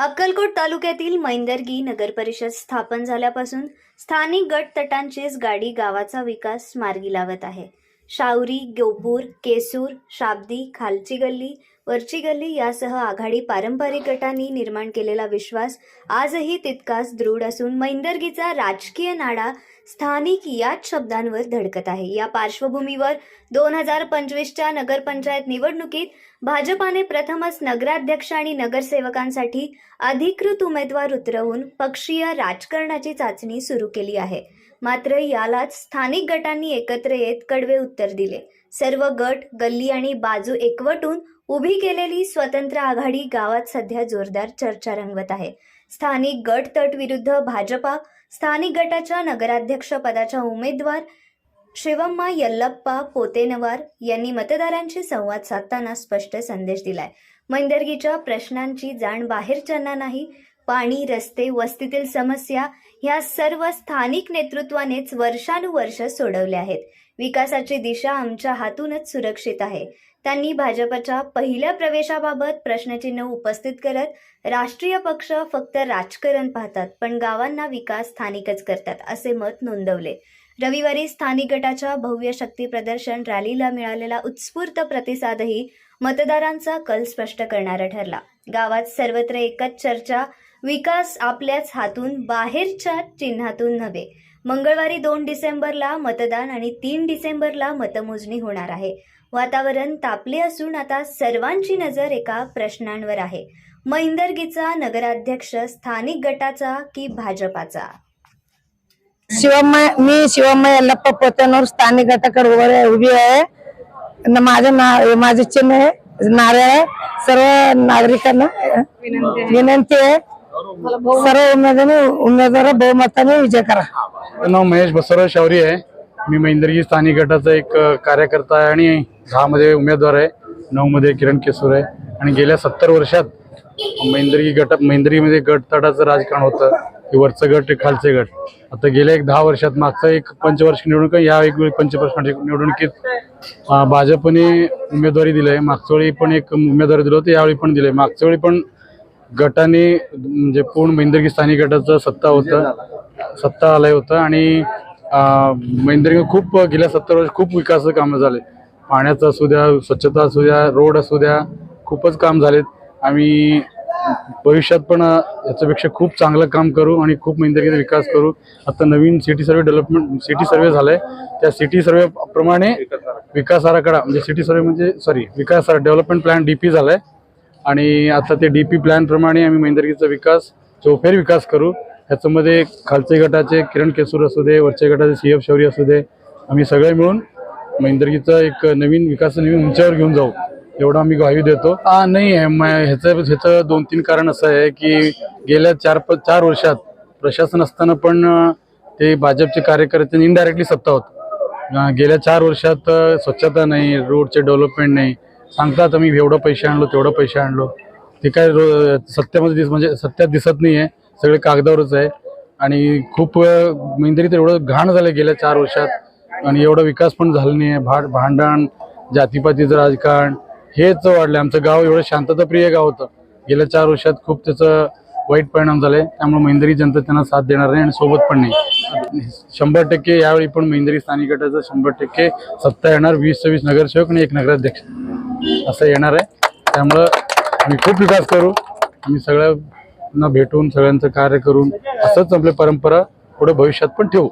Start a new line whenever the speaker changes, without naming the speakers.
अक्कलकोट तालुक्यातील मैंदर्गी नगरपरिषद स्थापन झाल्यापासून स्थानिक गट तटांचीच गाडी गावाचा विकास मार्गी लावत आहे. शावरी गोपूर केसूर शाब्दी खालची गल्ली वरची गल्ली यासह आघाडी पारंपरिक गटांनी निर्माण केलेला विश्वास आजही तितकाच दृढ असून मैंदर्गीचा राजकीय नाडा स्थानिक याच शब्दांवर धडकत आहे. या पार्श्वभूमीवर दोन हजार पंचवीसच्या नगरपंचायत निवडणुकीत भाजपाने प्रथमच नगराध्यक्ष आणि नगरसेवकांसाठी अधिकृत उमेदवार उतरवून पक्षीय राजकारणाची चाचणी सुरू केली आहे. मात्र यालाच स्थानिक गटांनी एकत्र येत कडवे उत्तर दिले. सर्व गट गल्ली आणि बाजू एकवटून उभी केलेली स्वतंत्र आघाडी गावात सध्या जोरदार चर्चा रंगवत आहे. स्थानिक गट तट विरुद्ध भाजपा स्थानिक गटाच्या नगराध्यक्ष पदाच्या उमेदवार शिवम्मा यल्लप्पा पोतेनवार यांनी मतदारांशी संवाद साधताना स्पष्ट संदेश दिलाय. मैंदर्गीच्या प्रश्नांची जाण बाहेरच्यांना नाही पाणी रस्ते वस्तीतील समस्या ह्या सर्व स्थानिक नेतृत्वानेच वर्षानुवर्ष सोडवल्या आहेत. विकासाची दिशा आमच्या हातूनच सुरक्षित आहे. त्यांनी भाजपच्या पहिल्या प्रवेशाबाबत प्रश्नचिन्ह उपस्थित करत राष्ट्रीय पक्ष फक्त राजकारण पाहतात पण गावांना विकास स्थानिकच करतात असे मत नोंदवले. रविवारी स्थानिक गटाच्या भव्य शक्ती प्रदर्शन रॅलीला मिळालेला उत्स्फूर्त प्रतिसादही मतदारांचा कल स्पष्ट करणारा ठरला. गावात सर्वत्र एकच चर्चा विकास आपल्याच हातून बाहेरच्या चिन्हातून नव्हे. मंगळवारी दोन डिसेंबरला मतदान आणि तीन डिसेंबरला मतमोजणी होणार आहे. वातावरण तापले असून आता सर्वांची नजर एका प्रश्नांवर आहे. मैंदर्गीचा नगराध्यक्ष स्थानिक गटाचा की भाजपाचा?
शिवम्मा मी शिवम्मा यल्लप्पा पोत्यानवर स्थानिक गटाकडे उभं आहे- उभी आहे. न माझं ना माझे चिन्ह आहे नारे आहे. सर्व नागरिकांना विनंती आहे. सर्व उमेदवार बहुमताने विजय करा.
माझं नाव महेश बसवराव शौरी आहे. मी मैंदर्गी स्थानिक गटाचा एक अ, कार्यकर्ता आहे आणि दहा मध्ये उमेदवार आहे. नऊ मध्ये किरण केसूर आहे. आणि गेल्या सत्तर वर्षात मैंदर्गी गटात मैंदर्गीमध्ये गट तटाचं राजकारण होतं. की वरचं गट खालचे गट. आता गेल्या एक दहा वर्षात मागचा एक पंचवार्षिक निवडणूक आहे. या एक वेळी पंचवार्षिक निवडणुकीत अ, भाजपने उमेदवारी दिली आहे. मागच्या वेळी पण एक उमेदवारी दिलं होतं. यावेळी पण दिले मागच्या वेळी पण गटाने म्हणजे पूर्ण मैंदर्गी स्थानिक गटाचं सत्ता होतं. सत्ता आलंय होतं आणि मैंदर्गी खूप गेल्या सत्तर वर्ष खूप विकासाचं कामं झाले पाण्याचं असू द्या स्वच्छता असू द्या रोड असू द्या खूपच काम झालेत. आम्ही भविष्यात पण याच्यापेक्षा खूप चांगलं काम करू आणि खूप मैंदर्गीचा विकास करू. आता नवीन city survey development city survey झालाय. त्या सिटी सर्वे प्रमाणे विकास आराखडा म्हणजे सिटी सर्वे म्हणजे सॉरी विकास डेव्हलपमेंट प्लॅन डीपी झालाय. आणि आता ते डी पी प्लॅनप्रमाणे आम्ही महेंद्रगिरीचा विकास चौफेर विकास करू ह्याच्यामध्ये खालचे गटाचे किरण केसूर असू दे वरच्या गटाचे सी एफ शौरी असू दे आम्ही सगळे मिळून मैंदर्गीचा एक नवीन विकास नवीन उंचावर घेऊन जाऊ एवढं आम्ही ग्वाही देतो. हा नाही म- ह्याचं ह्याचं दोन तीन कारण असं आहे की गेल्या चार प चार वर्षात प्रशासन असताना पण ते भाजपचे कार्यकर्ते इनडायरेक्टली सत्ता होत. गेल्या चार वर्षात स्वच्छता नाही रोडचे डेव्हलपमेंट नाही सांगतात आम्ही एवढं पैसे आणलो तेवढं पैसे आणलो. ते काय सत्यामध्ये दिस म्हणजे सत्यात दिसत नाही आहे सगळे कागदावरच आहे. आणि खूप म्हणजे तर एवढं घाण झालं गेल्या चार वर्षात. आणि एवढा विकास पण झाला नाही आहे भाड भांडण जातीपातीचं राजकारण हेच वाढलं आमचं गाव एवढं शांतताप्रिय गाव होतं. गेल्या चार वर्षात खूप त्याचं वाईट परिणाम झाले त्यामुळे मैंदरी जनता त्यांना साथ देणार नाही आणि सोबत पण नाही. शंभर टक्के यावेळी पण मैंदरी स्थानिक गटाचं शंभर टक्के सत्ता येणार. वीस सव्वीस नगरसेवक आणि एक नगराध्यक्ष. असं येणार आहे. त्यामुळं आम्ही खूप विकास करू. आम्ही सगळ्यांना भेटून सगळ्यांचं कार्य करून असंच आपली परंपरा पुढे भविष्यात पण ठेवू.